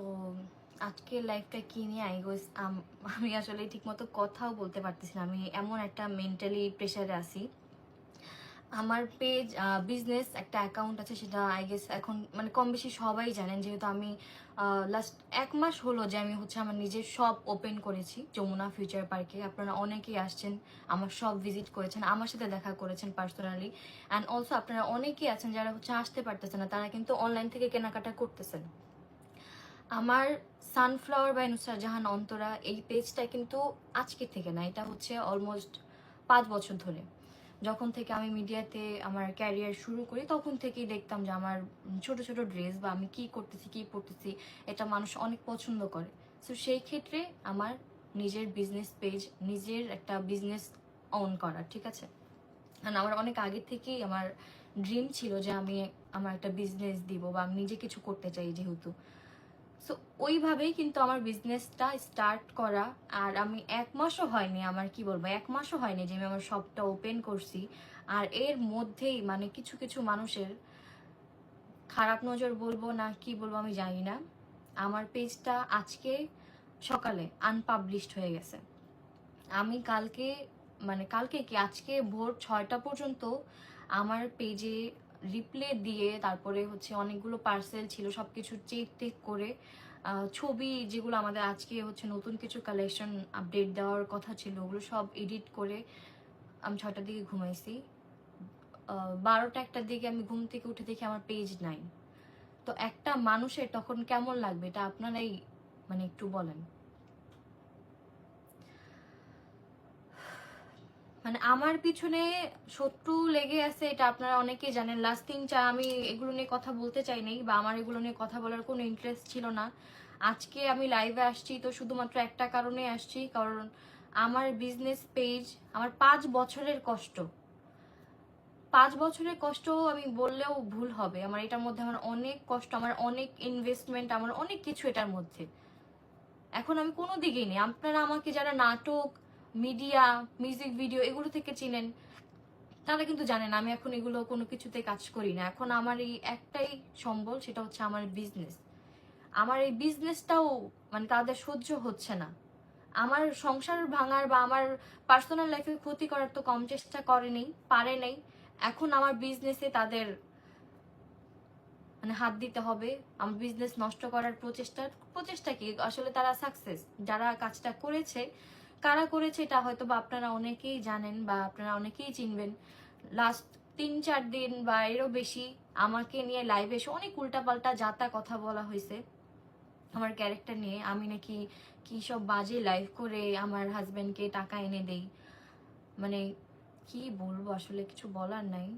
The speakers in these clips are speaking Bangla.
তো আজকে লাইফটা কি নিয়ে আই গোস আমি আসলে ঠিকমতো কথাও বলতে পারতেছি না। আমি এমন একটা মেন্টালি প্রেশারে আছি। আমার পেজ বিজনেস একটা অ্যাকাউন্ট আছে সেটা আই গেস এখন মানে কম বেশি সবাই জানেন। যেহেতু আমি লাস্ট এক মাস হলো যে আমি হচ্ছে আমার নিজের শপ ওপেন করেছি, যমুনা ফিউচার পার্কে আপনারা অনেকেই আসছেন, আমার শপ ভিজিট করেছেন, আমার সাথে দেখা করেছেন পার্সোনালি অ্যান্ড অলসো আপনারা অনেকেই আছেন যারা হচ্ছে আসতে পারতেছেন না, তারা কিন্তু অনলাইন থেকে কেনাকাটা করতেছেন। আমার সানফ্লাওয়ার বাই নুসরাত জাহান অন্তরা এই পেজটা কিন্তু আজকে থেকে না, এটা হচ্ছে অলমোস্ট পাঁচ বছর ধরে। যখন থেকে আমি মিডিয়াতে আমার ক্যারিয়ার শুরু করি, তখন থেকেই দেখতাম যে আমার ছোট ছোট ড্রেস বা আমি কি করতেছি, কি পড়তেছি এটা মানুষ অনেক পছন্দ করে। সো সেই ক্ষেত্রে আমার নিজের বিজনেস পেজ নিজের একটা বিজনেস অন করা, ঠিক আছে? আর আমার অনেক আগে থেকেই আমার ড্রিম ছিল যে আমি আমার একটা বিজনেস দিব বা আমি নিজে কিছু করতে চাই যেহেতু। সো ওইভাবেই কিন্তু আমার বিজনেসটা স্টার্ট করা, আর আমি এক মাসও হয়নি আমার, কি বলব, এক মাসও হয়নি যে আমি আমার শপটা ওপেন করছি। আর এর মধ্যেই মানে কিছু কিছু মানুষের খারাপ নজর বলব না কি বলব আমি জানি না। আমার পেজটা আজকে সকালে আনপাবলিশড হয়ে গেছে। আমি কালকে মানে কালকে কি, আজকে ভোর ছয়টা পর্যন্ত আমার পেজে রিপ্লে দিয়ে তারপরে হচ্ছে অনেকগুলো পার্সেল ছিল সব কিছু চেক টেক করে ছবি যেগুলো আমাদের আজকে হচ্ছে নতুন কিছু কালেকশন আপডেট দেওয়ার কথা ছিল, ওগুলো সব এডিট করে আমি ছটার দিকে ঘুমাইছি। বারোটা একটার দিকে আমি ঘুম থেকে উঠে দেখি আমার পেজ নাই। তো একটা মানুষের তখন কেমন লাগবে এটা আপনারাই মানে একটু বলেন। মানে আমার পিছনে শত্রু লেগে আছে, এটা আপনারা অনেকেই জানেন। লাস্ট চার আমি এগুলো নিয়ে কথা বলতে চাই নাই বা আমার এগুলো নিয়ে কথা বলার কোনো ইন্টারেস্ট ছিল না। আজকে আমি লাইভে আসছি, তো শুধুমাত্র একটা কারণে আসছি, কারণ আমার বিজনেস পেজ আমার পাঁচ বছরের কষ্ট। পাঁচ বছরের কষ্ট আমি বললেও ভুল হবে। আমার এটার মধ্যে আমার অনেক কষ্ট, আমার অনেক ইনভেস্টমেন্ট আমার অনেক কিছু এটার মধ্যে। এখন আমি কোনো দিকেই নেই। আপনারা আমাকে যারা নাটক মিডিয়া মিউজিক ভিডিও এগুলো থেকে চিনেন, তারা কিন্তু জানেন আমি এখন এগুলো কোনো কিছুতে কাজ করি না। এখন আমার এই একটাই সম্বল, সেটা হচ্ছে আমার বিজনেস আমার এই বিজনেসটাও মানে তাদের সহ্য হচ্ছে না। আমার সংসার ভাঙার বা আমার পার্সোনাল লাইফে ক্ষতি করার তো কম চেষ্টা করেনি পারে নেই। এখন আমার বিজনেসে তাদের মানে হাত দিতে হবে। আমার বিজনেস নষ্ট করার প্রচেষ্টা প্রচেষ্টা কি? আসলে তারা সাকসেস যারা কাজটা করেছে কারা করেছে এটা হয়তো বা আপনারা অনেকেই জানেন বা আপনারা অনেকেই চিনবেন। লাস্ট তিন চার দিন বা এরও বেশি আমাকে নিয়ে লাইভে এসে অনেক উল্টাপাল্টা যাতা কথা বলা হয়েছে আমার ক্যারেক্টার নিয়ে। আমি নাকি কি সব বাজে লাইভ করে আমার হাজবেন্ডকে টাকা এনে দেই। মানে কি বলব আসলে কিছু বলার নাই।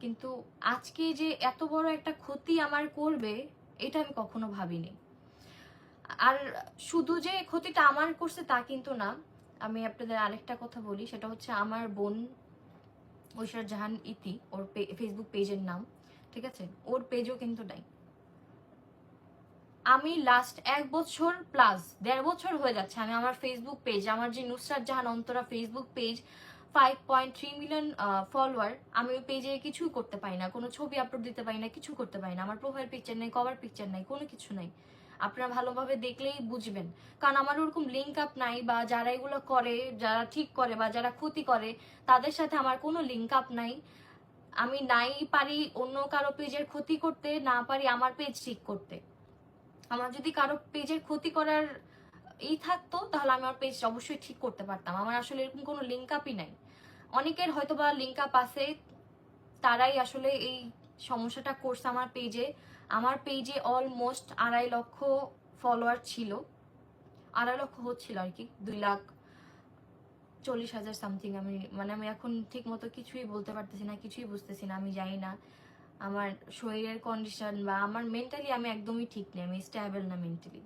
কিন্তু আজকে যে এত বড় একটা ক্ষতি আমার করবে, এটা আমি কখনো ভাবিনি। আর শুধু যে ক্ষতিটা আমার করছে তা কিন্তু না। আমি আপনাদের আরেকটা কথা বলি, সেটা হচ্ছে আমার বোন ঐশ্বর জাহান ইতি, ওর ফেসবুক পেজের নাম, ঠিক আছে? ওর পেজও কিন্তু নাই। আমি লাস্ট এক বছর প্লাস দেড় বছর হয়ে যাচ্ছে আমি আমার ফেসবুক পেজ আমার যে Nusrat Jahan Antara Facebook page five point three million follower আমি ওই পেজে কিছুই করতে পারি না। কোনো ছবি আপলোড দিতে পারি না, কিছু করতে পারি না। আমার প্রোফাইল পিকচার নেই কভার পিকচার নেই, কোনো কিছু নেই। আপনারা ভালোভাবে দেখলেই বুঝবেন। কারণ আমার ওরকম লিঙ্ক আপ নাই বা যারা এগুলো করে, যারা ঠিক করে বা যারা ক্ষতি করে, তাদের সাথে আমার কোনো লিঙ্ক আপ নাই। আমি নাই পারি অন্য কারও পেজের ক্ষতি করতে, না পারি আমার পেজ ঠিক করতে। আমার যদি কারও পেজের ক্ষতি করার ই থাকতো, তাহলে আমি আমার পেজ অবশ্যই ঠিক করতে পারতাম। আমার আসলে এরকম কোনো লিঙ্ক আপই নাই। অনেকের হয়তো বা লিঙ্ক আপ আছে, তারাই আসলে এই সমস্যাটা করছে আমার পেজে আমার পেজে অলমোস্ট আড়াই লক্ষ ফলোয়ার ছিল। আড়াই লক্ষ হচ্ছিল আর কি, দুই লাখ চল্লিশ হাজার সামথিং আমি মানে আমি এখন ঠিক মতো কিছুই বলতে পারতেছি না, কিছুই বুঝতেছি না, আমি জানি না। আমার শরীরের কন্ডিশন বা আমার মেন্টালি আমি একদমই ঠিক নেই, আমি স্ট্যাবল না মেন্টালি